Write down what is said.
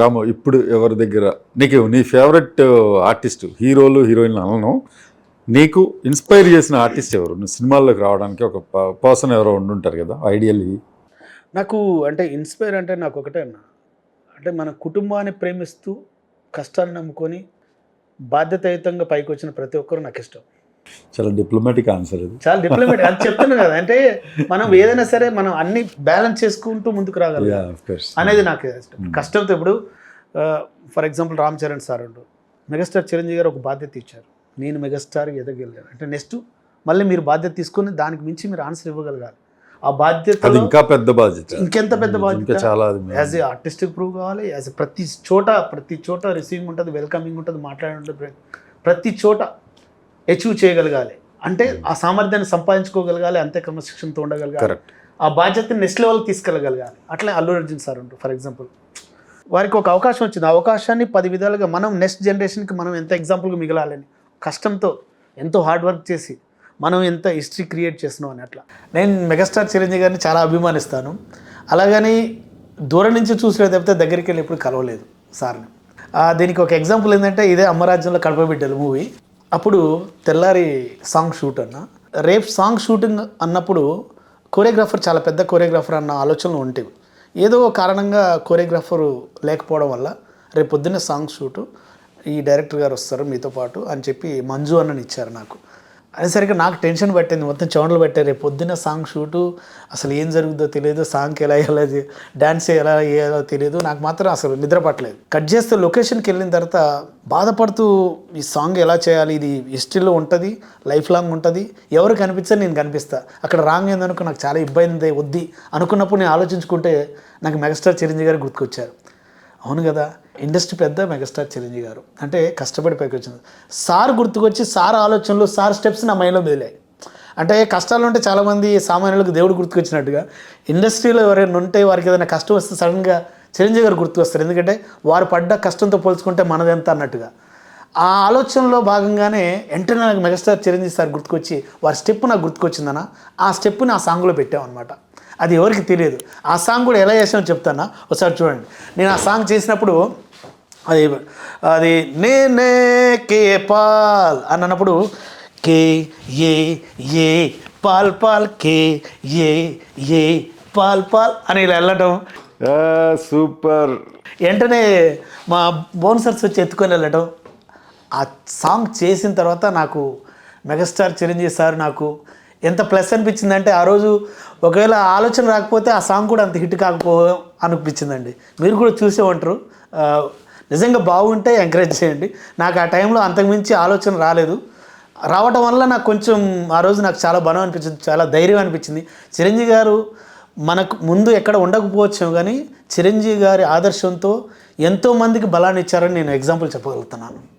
రాము ఇప్పుడు ఎవరి దగ్గర? నీకు నీ ఫేవరెట్ ఆర్టిస్ట్ uh, హీరోలు హీరోయిన్లు అనను. నీకు ఇన్స్పైర్ చేసిన ఆర్టిస్ట్ ఎవరు? నువ్వు సినిమాల్లోకి రావడానికి ఒక పర్సన్ ఎవరో ఉండుంటారు కదా ఐడియల్ నాకు అంటే ఇన్స్పైర్ అంటే నాకు ఒకటే అన్న. అంటే మన కుటుంబాన్ని ప్రేమిస్తూ కష్టాన్ని నమ్ముకొని బాధ్యతాయుతంగా పైకి వచ్చిన ప్రతి ఒక్కరు నాకు ఇష్టం. చాలా డిప్లొమాటిక్ ఆన్సర్ ఇది చాలా డిప్లొమేట్ అది చెప్తున్నాను కదా. అంటే మనం ఏదైనా సరే మనం అన్ని బ్యాలెన్స్ చేసుకుంటూ ముందుకు రాగలం అనేది నాకు ఇష్టం. కష్టంతో ఇప్పుడు for example Ram Charan sir ఉండు మెగాస్టార్ చిరంజీవి గారు ఒక బాధ్యత ఇచ్చారు. నేను మెగాస్టార్ ఎదగలిగాను అంటే నెక్స్ట్ మళ్ళీ మీరు బాధ్యత తీసుకుని దానికి మించి మీరు ఆన్సర్ ఇవ్వగలగాలి. ఆ అది బాధ్యత ఇంకా పెద్ద బాధ్యత. ఇంకెంత పెద్ద ఇంకా బాధ్యత? చాలా అది యాజ్ ఏ ఆర్టిస్ట్ ప్రూవ్ కావాలి యాజ్ ఏ ప్రతి చోట ప్రతి చోట రిసీవింగ్ ఉంటుంది వెల్కమింగ్ ఉంటుంది మాట్లాడి ఉంటుంది ప్రతి చోట అచీవ్ చేయగలగాలి. అంటే ఆ సామర్థ్యాన్ని సంపాదించుకోగలగాలి అంతే క్రమశిక్షణతో ఉండగలగాలి ఆ బాధ్యతని నెక్స్ట్ లెవెల్ తీసుకెళ్ళగలగాలి. అట్లే అల్లు అర్జున్ సార్ ఉంటారు ఫర్ ఎగ్జాంపుల్. వారికి ఒక అవకాశం వచ్చింది. ఆ అవకాశాన్ని పది విధాలుగా మనం నెక్స్ట్ జనరేషన్కి మనం ఎంత ఎగ్జాంపుల్గా మిగలాలని కష్టంతో ఎంతో హార్డ్ వర్క్ చేసి మనం ఎంత హిస్టరీ క్రియేట్ చేస్తున్నాం అని అట్లా. నేను మెగాస్టార్ చిరంజీవి గారిని చాలా అభిమానిస్తాను. అలాగని దూరం నుంచి చూసిన తప్పితే దగ్గరికి వెళ్ళి ఎప్పుడు కలవలేదు సార్ని. దీనికి ఒక ఎగ్జాంపుల్ ఏంటంటే ఇదే అమ్మరాజ్యంలో కడప బిడ్డలు మూవీ. అప్పుడు తెల్లారి సాంగ్ షూట్ అన్న. రేపు సాంగ్ షూటింగ్ అన్నప్పుడు కొరియోగ్రాఫర్ చాలా పెద్ద కొరియోగ్రాఫర్ అన్న ఆలోచనలు ఉంటాయి ఏదో కారణంగా కొరియోగ్రాఫర్ లేకపోవడం వల్ల రేపు పొద్దున్న సాంగ్ షూటు ఈ డైరెక్టర్ గారు వస్తారు మీతో పాటు అని చెప్పి మంజు అన్నని ఇచ్చారు నాకు. అనేసరికి నాకు టెన్షన్ పట్టింది. మొత్తం చెమటలు పెట్టారు. రేపు పొద్దున్న సాంగ్ షూటు. అసలు ఏం జరుగుతుందో తెలియదు సాంగ్కి ఎలా ఎలా డ్యాన్స్ ఎలా వేయాలో తెలియదు నాకు మాత్రం అసలు నిద్ర పట్టలేదు. కట్ చేస్తే లొకేషన్కి వెళ్ళిన తర్వాత బాధపడుతూ ఈ సాంగ్ ఎలా చేయాలి? ఇది హిస్టరీలో ఉంటుంది. లైఫ్ లాంగ్ ఉంటుంది. ఎవరు కనిపిస్తే నేను కనిపిస్తా. అక్కడ రాంగ్ ఏందనుకో నాకు చాలా ఇబ్బంది వద్ది అనుకున్నప్పుడు నేను ఆలోచించుకుంటే నాకు మెగాస్టార్ చిరంజీవి గారు గుర్తుకొచ్చారు. అవును కదా? ఇండస్ట్రీ పెద్ద మెగాస్టార్ చిరంజీవి గారు. అంటే కష్టపడి పైకి వచ్చింది. సార్ గుర్తుకొచ్చి సార్ ఆలోచనలు సార్ స్టెప్స్ నా మైండ్లో మెదిలాయి. అంటే కష్టాలు ఉంటే చాలామంది సామాన్యులకు దేవుడు గుర్తుకొచ్చినట్టుగా ఇండస్ట్రీలో ఎవరైనా ఉంటే వారికి ఏదైనా కష్టం వస్తే సడన్గా చిరంజీవి గారు గుర్తుకొస్తారు. ఎందుకంటే వారు పడ్డ కష్టంతో పోల్చుకుంటే మనదెంత అన్నట్టుగా. ఆ ఆలోచనలో భాగంగానే వెంటనే నాకు మెగాస్టార్ చిరంజీవి సార్ గుర్తుకొచ్చి వారి స్టెప్ నాకు గుర్తుకొచ్చిందన ఆ స్టెప్ని ఆ సాంగ్లో పెట్టామన్నమాట. అది ఎవరికి తెలియదు. ఆ సాంగ్ కూడా ఎలా చేసామో చెప్తానా? ఒకసారి చూడండి. నేను ఆ సాంగ్ చేసినప్పుడు అది అది నేనే కే పాల్ అని అన్నప్పుడు K A A Paul Paul K A A Paul Paul అని ఇలా వెళ్ళటం. సూపర్. వెంటనే మా బౌన్సర్స్ వచ్చి ఎత్తుకొని వెళ్ళటం. ఆ సాంగ్ చేసిన తర్వాత నాకు మెగాస్టార్ చిరంజీవి సార్ నాకు ఎంత ప్లస్ అనిపించిందంటే ఆ రోజు ఒకవేళ ఆలోచన రాకపోతే ఆ సాంగ్ కూడా అంత హిట్ కాకపో అనిపించిందండి. మీరు కూడా చూసే ఉంటారు. నిజంగా బాగుంటే ఎంకరేజ్ చేయండి. నాకు ఆ టైంలో అంతకుమించి ఆలోచన రాలేదు. రావటం వల్ల నాకు కొంచెం ఆ రోజు నాకు చాలా బలం అనిపించింది చాలా ధైర్యం అనిపించింది. చిరంజీవి గారు మనకు ముందు ఎక్కడ ఉండకపోవచ్చు కానీ చిరంజీవి గారి ఆదర్శంతో ఎంతోమందికి బలాన్ని ఇచ్చారని నేను ఎగ్జాంపుల్ చెప్పగలుగుతున్నాను.